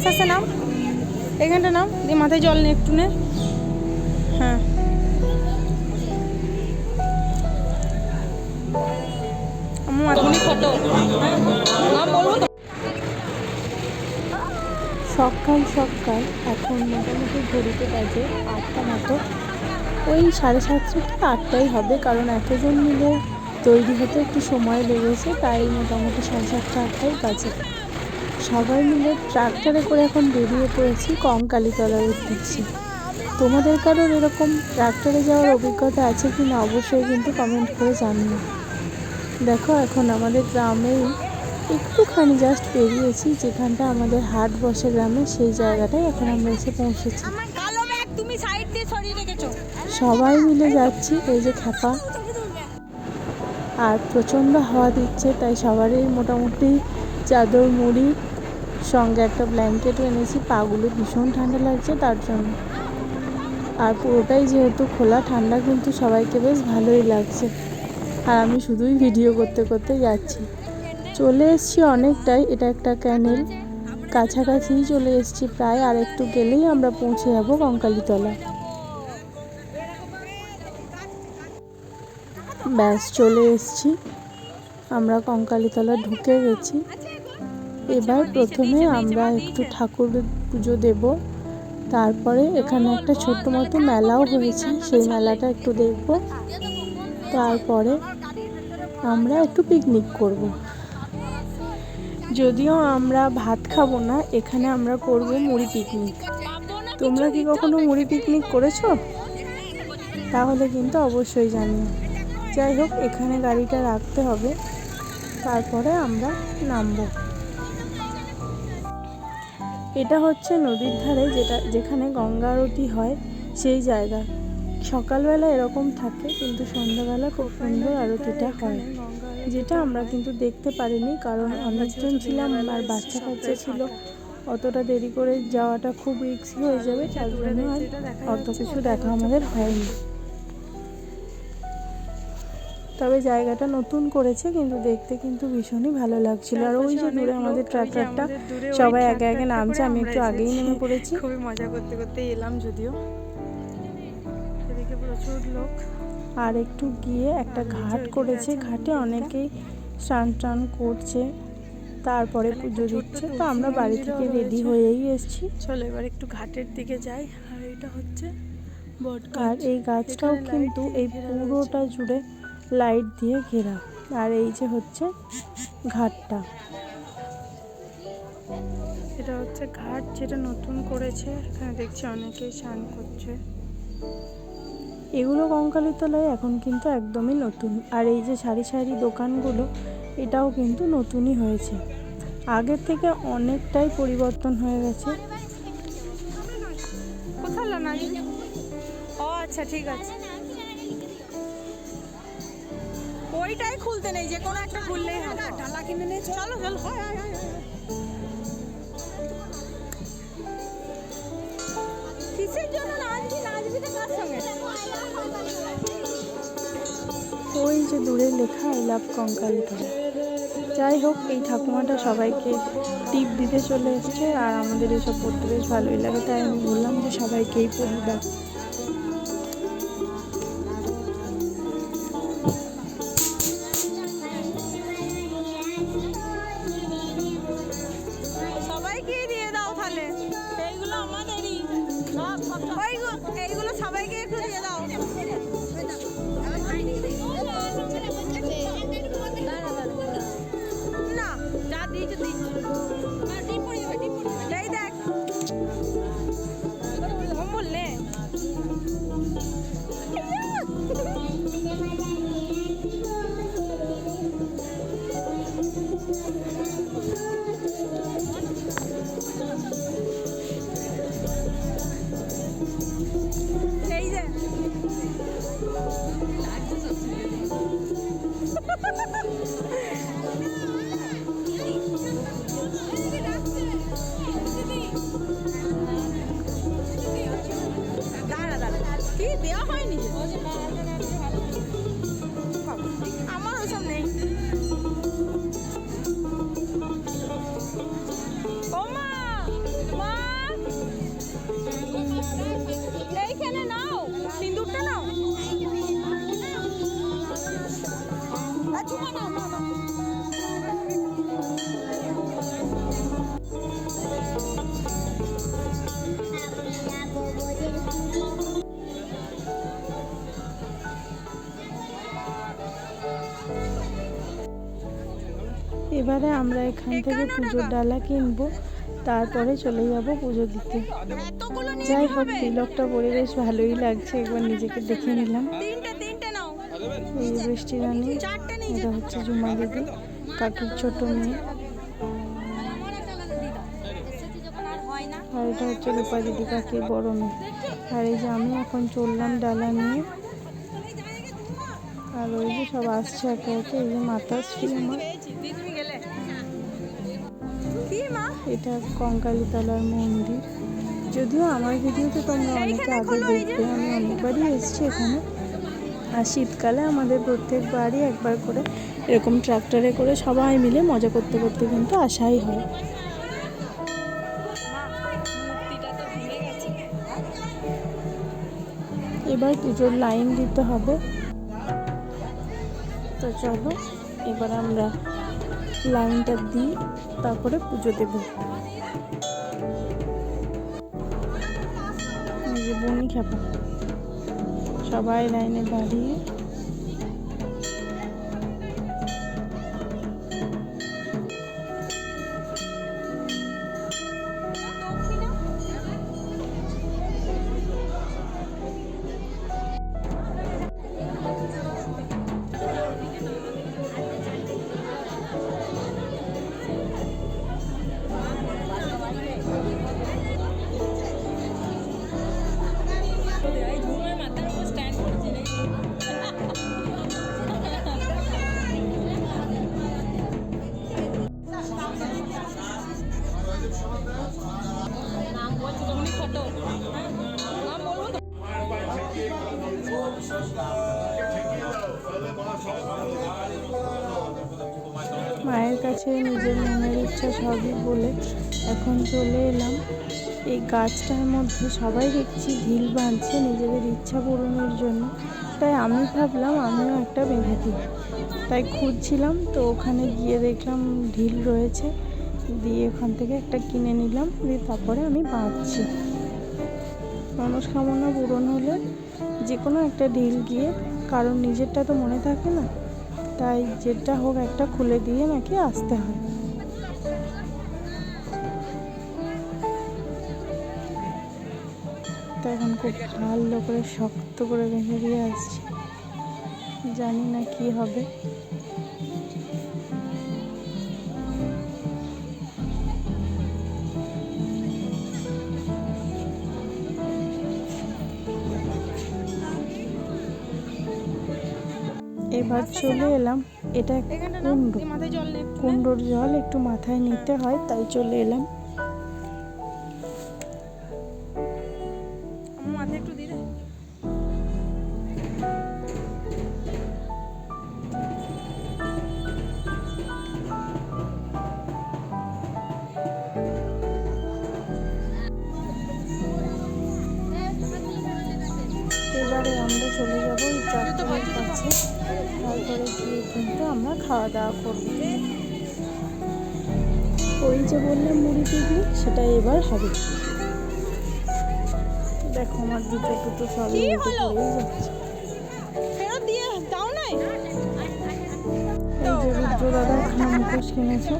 আস্তে আস্তে নাম। এখানটা নাম, দিয়ে মাথায় জল নে একটু নে। হ্যাঁ। নাম সকাল সকাল, এখন মোটামুটি ঘড়িতে বাজে আটটা মতো। ওই সাড়ে সাতটা থেকে আটটাই হবে, কারণ এতজন মিলে তৈরি হতে একটু সময় লেগেছে, তাই মোটামুটি সাড়ে সাতটা, আটটাই বাজে। সবাই মিলে ট্রাক্টরে করে এখন বেরিয়ে পড়েছি কঙ্কালীতলার উদ্দেশ্যে। তোমাদের কারোর এরকম ট্রাক্টরে যাওয়ার অভিজ্ঞতা আছে কি না অবশ্যই কিন্তু কমেন্ট করে জানিও। দেখো এখন আমাদের গ্রামেই একটুখানি জাস্ট বেরিয়েছি যেখানটা আমাদের হাট বসে গ্রামে সেই জায়গাটায় এখন আমরা এসে পৌঁছেছি। সবাই মিলে যাচ্ছি এই যে খ্যাপা। আর প্রচণ্ড হাওয়া দিচ্ছে তাই সবারই মোটামুটি চাদর মুড়ি সঙ্গে একটা ব্ল্যাঙ্কেটও এনেছি। পাগুলো ভীষণ ঠান্ডা লাগছে তার জন্য। আর পুরোটাই যেহেতু খোলা, ঠান্ডা, কিন্তু সবাইকে বেশ ভালোই লাগছে। আর আমি শুধুই ভিডিও করতে করতে যাচ্ছি। চলে এসছি অনেকটাই, এটা একটা ক্যানেল কাছাকাছিই চলে এসছি প্রায় আর একটু গেলেই আমরা পৌঁছে যাব কঙ্কালীতলা। ব্যাস, চলে এসছি। আমরা কঙ্কালীতলা ঢুকে গেছি। এবার প্রথমে আমরা একটু ঠাকুর পুজো দেব। তারপরে এখানে একটা ছোট্ট মতো মেলাও হয়েছে সেই মেলাটা একটু দেখব। তারপরে আমরা একটু পিকনিক করব। যদিও আমরা ভাত খাব না এখানে আমরা করব মুড়ি পিকনিক তোমরা কি কখনো মুড়ি পিকনিক করেছ? তাহলে কিন্তু অবশ্যই জানিও। যাই হোক এখানে গাড়িটা রাখতে হবে। তারপরে আমরা নামবো। এটা হচ্ছে নদীর ধারে যেটা, যেখানে গঙ্গা আরতি হয়, সেই জায়গা। সকালবেলা এরকম থাকে, কিন্তু সন্ধ্যাবেলা খুব সুন্দর আরতিটা হয়। যেটা আমরা কিন্তু দেখতে পারিনি, কারণ অনেকজন ছিলাম, আর বাচ্চা কাচ্চা ছিল। অতটা দেরি করে যাওয়াটা খুব রিস্কি হয়ে যাবে, তার জন্য অত কিছু দেখা আমাদের হয়নি। তবে জায়গাটা নতুন করেছে কিন্তু দেখতে কিন্তু ভীষণই ভালো লাগছিল। আর ওই যে দূরে আমাদের ট্রাক্টরটা সবাই আগে আগে নামছে আমি একটু আগেই নেমে পড়েছি। খুবই মজা করতে করতে এলাম যদিও। এদিকে প্রচুর লোক। আর একটু গিয়ে একটা ঘাট করেছে ঘাটে অনেকেই স্নান টান করছে তারপরে পুজো দিচ্ছে। তো আমরা বাড়ি থেকে রেডি হয়েই এসেছি। চলো এবার একটু ঘাটের দিকে যাই। আর এটা হচ্ছে বট আর এই গাছটাও কিন্তু এই পুরোটা জুড়ে লাইট দিয়ে ঘেরা। আর এই যে হচ্ছে ঘাটটা। এটা হচ্ছে ঘাট যেটা নতুন করেছে। এখানে দেখছি অনেকেই স্নান করছে। এগুলো কঙ্কালীতলায় এখন কিন্তু একদমই নতুন। আর এই যে সারি সারি দোকানগুলো এটাও কিন্তু নতুনই হয়েছে। আগের থেকে অনেকটাই পরিবর্তন হয়ে গেছে। ও আচ্ছা ঠিক আছে। ওইটাই খুলতে নেই যে কোনো একটা খুললেই হবে। ডালা কিনে নিয়ে চলো। চলো। কিসের জন্য নাচবি? নাচবি তো কার সঙ্গে? ওই যে দূরে লেখা আই লাভ কঙ্কালীতলা যাই হোক এই ঠাকুমাটা সবাইকে টিপ দিতে চলে এসছে আর আমাদের এসব পড়তে বেশ ভালোই লাগে তাই আমি বললাম যে সবাইকেই পড়ি এবারে আমরা এখান থেকে পুজোর ডালা কিনবো তারপরে চলে যাব পুজো দিতে। যাই হোক? তিলকটা পরে বেশ ভালোই লাগছে একবার নিজেকে দেখে নিলাম। এই বৃষ্টি রানী এটা হচ্ছে জুমা দিদি কাকির ছোট মেয়ে। আর এটা হচ্ছে রূপা দিদি কাকির বড় মেয়ে। আর এই যে আমি এখন চললাম ডালা নিয়ে। আর ওই যে সব আসছে একে একে, এই যে মাতাশ্রী আমার পেয়েছি দি তুমি গেলে কি মা এটা কঙ্কালীতলার মন্দির। যদিও আমার ভিডিওতে তোমরা অনেকে আগে দেখবে, আমি অনেকবারই এসেছি এখানে। আর শীতকালে আমাদের প্রত্যেকবারই একবার করে এরকম ট্রাক্টরে করে সবাই মিলে মজা করতে করতে কিন্তু আসাই হয়। এবার পুজোর লাইন দিতে হবে। তো চলো, এবার আমরা লাইনটা দিই, তারপরে পুজো দেব। যে খেপা। সবাই লাইনে দাঁড়িয়ে মায়ের নিজের মনের ইচ্ছা সবই বলে এখন চলে এলাম। এই গাছটার মধ্যে সবাই দেখছি ঢিল বাঁধছে নিজেদের ইচ্ছা পূরণের জন্য। তাই আমি ভাবলাম আমিও একটা বেঁধে দিই। তাই খুঁজছিলাম তো ওখানে গিয়ে দেখলাম ঢিল রয়েছে। দিয়ে ওখান থেকে একটা কিনে নিলাম, দিয়ে তারপরে আমি বাঁধছি। মনস্কামনা পূরণ হলে যে কোনো একটা ঢিল গিয়ে কারণ নিজেরটা তো মনে থাকে না। তাই যেটা হোক একটা খুলে দিয়ে নাকি আসতে হয়। তো এখন খুব ভালো করে শক্ত করে বেঁধে দিয়ে আসছি। জানি না কি হবে। এবার চলে এলাম। এটা কুণ্ড। কুণ্ডোর জল একটু মাথায় নিতে হয় তাই চলে এলাম। এবারে আমরা চলে যাব কাছে। তারপরে গিয়ে কিন্তু আমরা খাওয়া দাওয়া করব। ওই যে বললাম মুড়ি পিকনিক সেটা এবার হবে। দেখো আমার দুটো দুটো সবই উল্টে পড়েই যাচ্ছে। ফেরত দিয়ে দাও নাই? এই যে রুদ্র দাদা এখানে মুখোশ কিনেছে।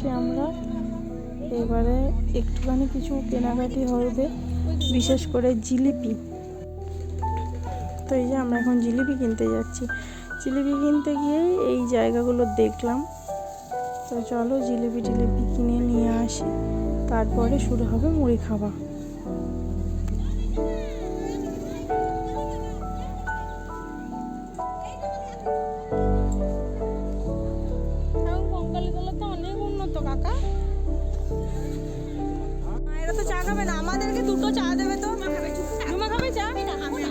এসছি আমরা। এবারে একটুখানি কিছু কেনাকাটি হবে, বিশেষ করে জিলিপি। তো এই যে আমরা এখন জিলিপি কিনতে যাচ্ছি। জিলিপি কিনতে গিয়েই এই জায়গাগুলো দেখলাম। তো চলো জিলিপি টিলিপি কিনে নিয়ে আসি। তারপরে শুরু হবে মুড়ি খাওয়া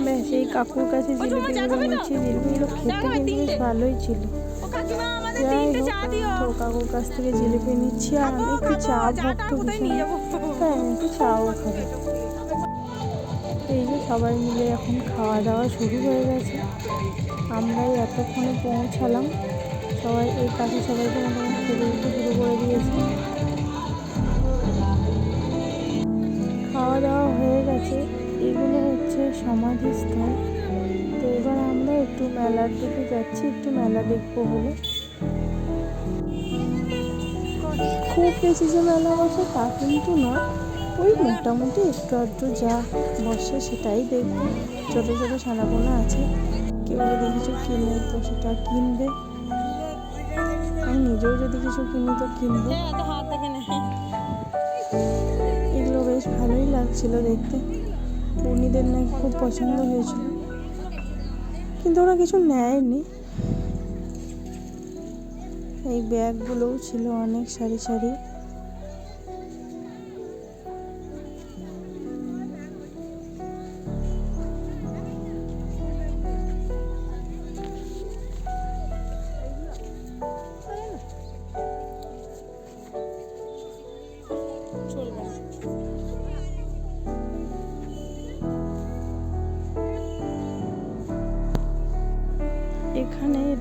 বেশ এই কাকুর কাছে জিলিপিগুলো নিচ্ছি জিলিপিগুলো খেতে বেশ ভালোই ছিল। যাই হোক তো কাকুর কাছ থেকে জিলিপি নিচ্ছি আর আমি একটু চা ভক্ত আমি একটু চাও খাব। এই যে সবাই মিলে এখন খাওয়া দাওয়া শুরু হয়ে গেছে। আমরাই এতক্ষণে পৌঁছালাম। সবাই এই কাছে সবাইকে মোটামুটি খেতে দিতে শুরু করে দিয়েছে। খাওয়া দাওয়া হয়ে গেছে এগুলো হচ্ছে সমাধিস্থল। তো এবার আমরা একটু মেলার দিকে যাচ্ছি, একটু মেলা দেখব বলে। খুব বেশি যে মেলা বসে তা কিন্তু না ওই মোটামুটি একটু আধটু যা বসে সেটাই দেখব। ছোটো ছোটো ছানাপোনা আছে। কেউ যদি কিছু কিনে তো সেটা কিনবে। আমি নিজেও যদি কিছু কিনি তো কিনবো। ভালোই লাগছিল দেখতে। উনিদের নাকি খুব পছন্দ হয়েছিল। কিন্তু ওরা কিছু নেয়নি। এই ব্যাগগুলোও ছিল অনেক সারি সারি।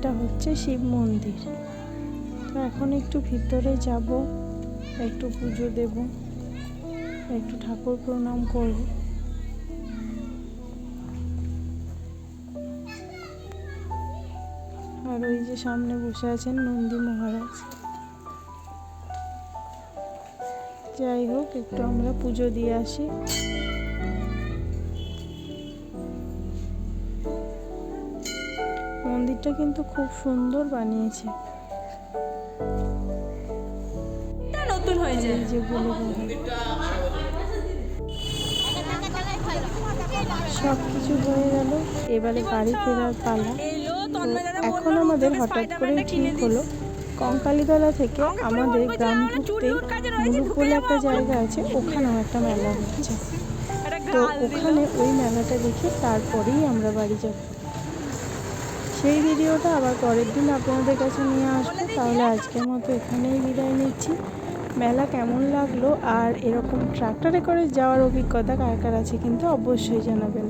এটা হচ্ছে শিব মন্দির। তো এখন একটু ভিতরে যাব, একটু পুজো দেব, একটু ঠাকুর প্রণাম করব। আর ওই যে সামনে বসে আছেন নন্দী মহারাজ। যাই হোক, একটু আমরা পুজো দিয়ে আসি। মন্দিরটা কিন্তু খুব সুন্দর বানিয়েছে। এটা নতুন হয়েছে। যে বলে সব কিছু হয়ে গেল। এবারে বাড়ি ফেরার পালা। এখন আমাদের হঠাৎ করে ঠিক হলো। কঙ্কালীতলা থেকে আমাদের গ্রাম ঢুকতেই মুলুক একটা জায়গা আছে ওখানেও একটা মেলা হচ্ছে। তো ওখানে ওই মেলাটা দেখে তারপরেই আমরা বাড়ি যাব। সেই ভিডিওটা আবার পরের দিন আপনাদের কাছে নিয়ে আসব। তাহলে আজকের মতো এখানেই বিদায় নিচ্ছি। মেলা কেমন লাগল আর এরকম ট্রাক্টরে করে যাওয়ার অভিজ্ঞতা কার কার আছে কিন্তু অবশ্যই জানাবেন।